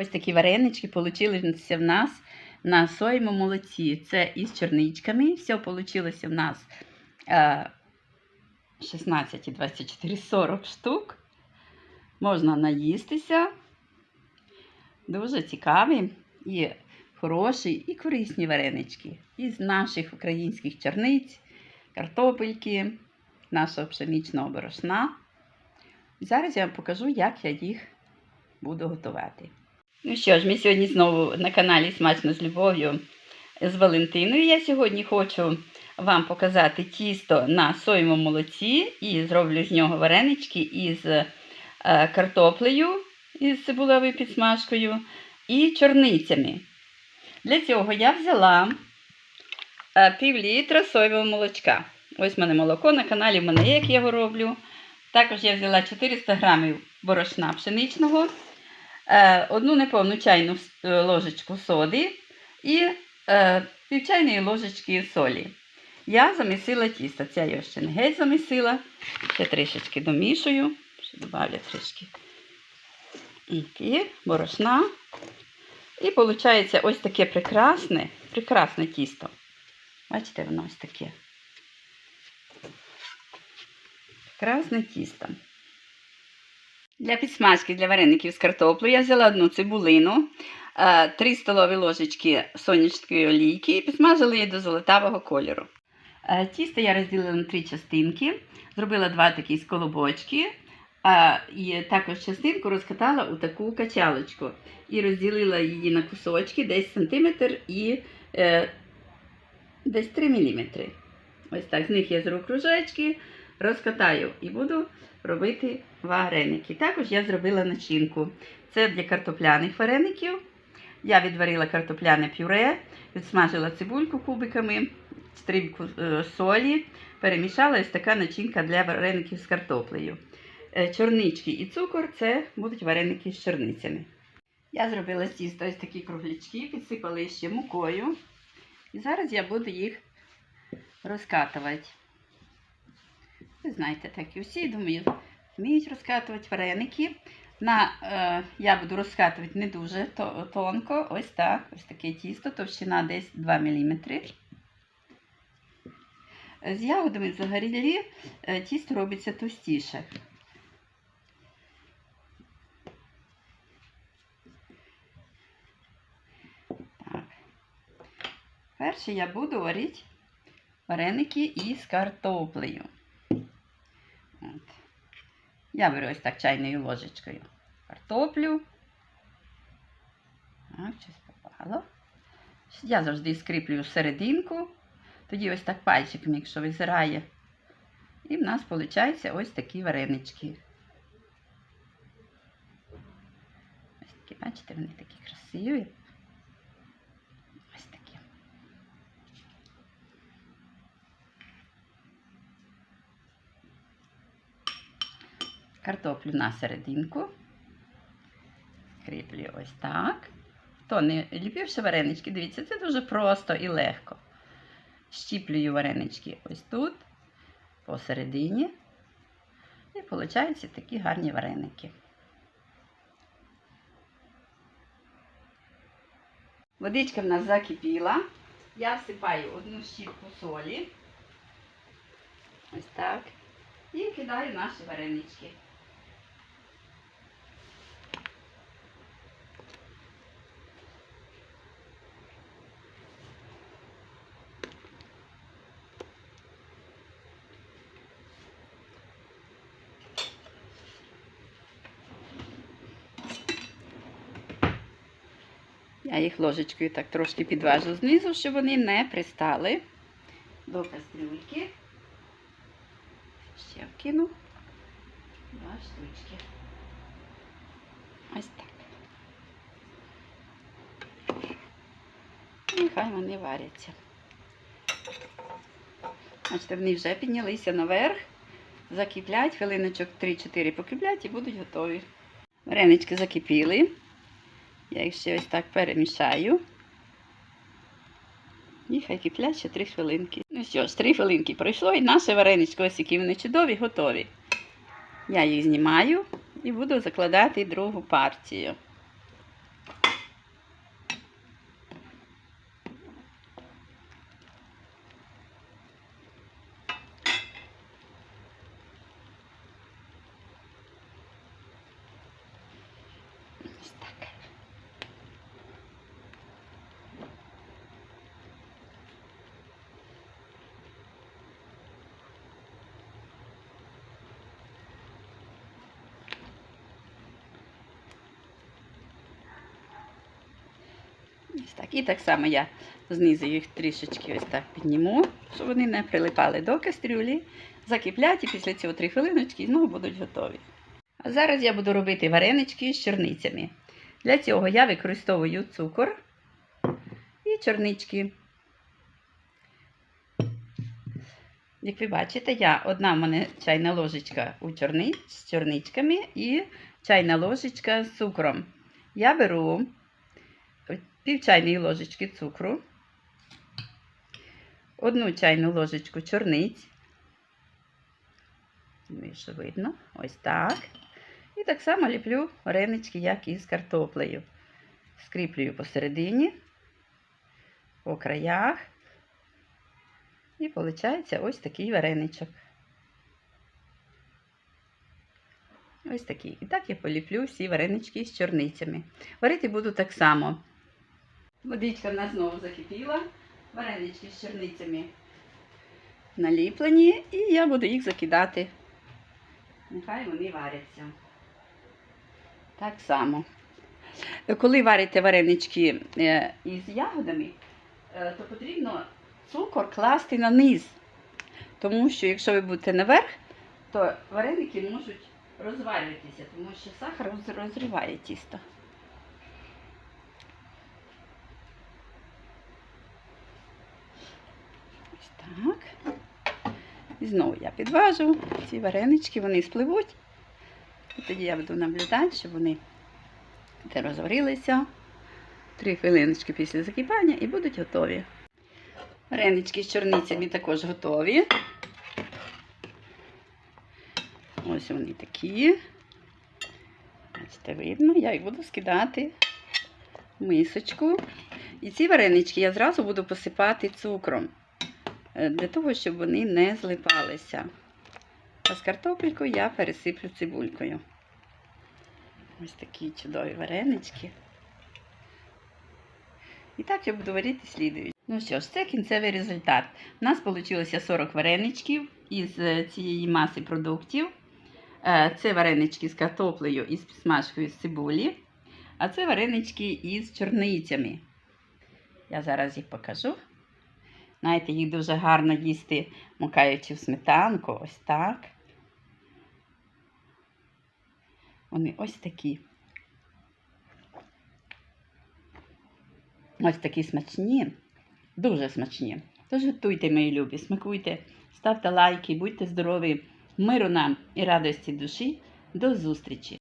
Ось такі варенички получилися в нас на соєму молоці. Це із черничками. Все вийшло в нас е, 16, і 24, 40 штук. Можна наїстися. Дуже цікаві і хороші, і корисні варенички. Із наших українських черниць, картопельки, нашого пшеничного борошна. Зараз я вам покажу, як я їх буду готувати. Ну що ж, ми сьогодні знову на каналі Смачно з любов'ю з Валентиною. Я сьогодні хочу вам показати тісто на соєвому молоці і зроблю з нього варенички із е, картоплею із цибулевою підсмажкою і чорницями. Для цього я взяла е, пів літра соєвого молочка. Ось в мене молоко на каналі в мене є, як я його роблю. Також я взяла 400 грамів борошна пшеничного, одну неповну чайну е, ложечку соди і е, пів чайної ложечки солі. Я замісила тісто. Це я ще не геть замісила. Ще трішечки домішую. Ще додавлю трішки і борошна. І виходить ось таке прекрасне, прекрасне тісто. Бачите, воно ось таке. Прекрасне тісто. Для підсмажки для вареників з картоплею я взяла одну цибулину, 3 столові ложечки сонячної олійки і підсмажила її до золотавого кольору. Е, Тісто я розділила на три частинки, зробила два такі сколобочки, і також частинку розкатала у таку качалочку і розділила її на кусочки десь сантиметр і е, десь 3 мм. Ось так, з них я зроблю кружечки, розкатаю і буду робити вареники. Також я зробила начинку. Це для картопляних вареників. Я відварила картопляне пюре, відсмажила цибульку кубиками, стрібку е, солі, перемішала ось така начинка для вареників з картоплею. Е, Чорнички і цукор це будуть вареники з чорницями. Я зробила з тіста ось такі круглячки, підсипала ще мукою. І зараз я буду їх розкатувати. Ви знаєте, так і всі, думаю, вміють розкатувати вареники. На, е, я буду розкатувати не дуже тонко, ось так, ось таке тісто, товщина десь 2 мм. З ягодами взагалі е, тісто робиться товстіше. Перше я буду варити вареники із картоплею. Я беру ось так чайною ложечкою картоплю. Так, щось попало. Я завжди скріплюю серединку. Тоді ось так пальчиком, якщо визирає. І в нас виходить ось такі варенички. Ось такі, бачите, вони такі красиві. Картоплю на серединку. Кріплю ось так. Хто не ліпивши варенички, дивіться, це дуже просто і легко. Щіплюю варенички ось тут, посередині. І виходять такі гарні вареники. Водичка в нас закипіла. Я всипаю одну щіпку солі. Ось так. І кидаю наші варенички. Я їх ложечкою так трошки підважу знизу, щоб вони не пристали до кастрюльки. Ще вкину два штучки. Ось так. Нехай вони варяться. Бачите, вони вже піднялися наверх, закиплять, хвилиночок 3-4 покиплять і будуть готові. Варенички закипіли. Я їх ще ось так перемішаю. І хай киплять ще 3 хвилинки. Ну що ж, 3 хвилинки пройшло і наше вареничко, ось які вони чудові, готові. Я їх знімаю і буду закладати другу партію. Ось так. І так само я знизу їх трішечки ось так підніму, щоб вони не прилипали до кастрюлі, закиплять і після цього 3 хвилиночки знову будуть готові. А зараз я буду робити варенички з чорницями. Для цього я використовую цукор і чорнички. Як ви бачите, я одна в мене чайна ложечка у чорни, з чорничками і чайна ложечка з цукром. Я беру пів чайної ложечки цукру, одну чайну ложечку чорниць. Ну, що видно, ось так. І так само ліплю варенички, як і з картоплею. Скріплюю посередині, по краях. І виходить ось такий вареничок. Ось такий. І так я поліплю всі варенички з чорницями. Варити буду так само. Водичка в нас знову закипіла. Варенички з чорницями наліплені, і я буду їх закидати. Нехай вони варяться. Так само. Коли варите варенички е, із ягодами, е, то потрібно цукор класти на низ. Тому що якщо ви будете наверх, то вареники можуть розвалюватися, тому що сахар розриває тісто. Ось так. І знову я підважу ці варенички, вони спливуть. І тоді я буду наблюдати, щоб вони те розварилися. Три хвилиночки після закипання і будуть готові. Варенички з чорницями також готові. Ось вони такі. Бачите, видно, я їх буду скидати в мисочку. І ці варенички я зразу буду посипати цукром, для того, щоб вони не злипалися. А з картопелькою я пересиплю цибулькою. Ось такі чудові варенички. І так я буду варити слідуючи. Ну що ж, це кінцевий результат. У нас вийшло 40 вареничків із е, цієї маси продуктів. Е, Це варенички з картоплею і з підсмажкою з цибулі. А це варенички із чорницями. Я зараз їх покажу. Знаєте, їх дуже гарно їсти, мукаючи в сметанку. Ось так. Вони ось такі. Ось такі смачні, дуже смачні. Тож готуйте, мої любі, смакуйте, ставте лайки, будьте здорові, миру нам і радості душі. До зустрічі!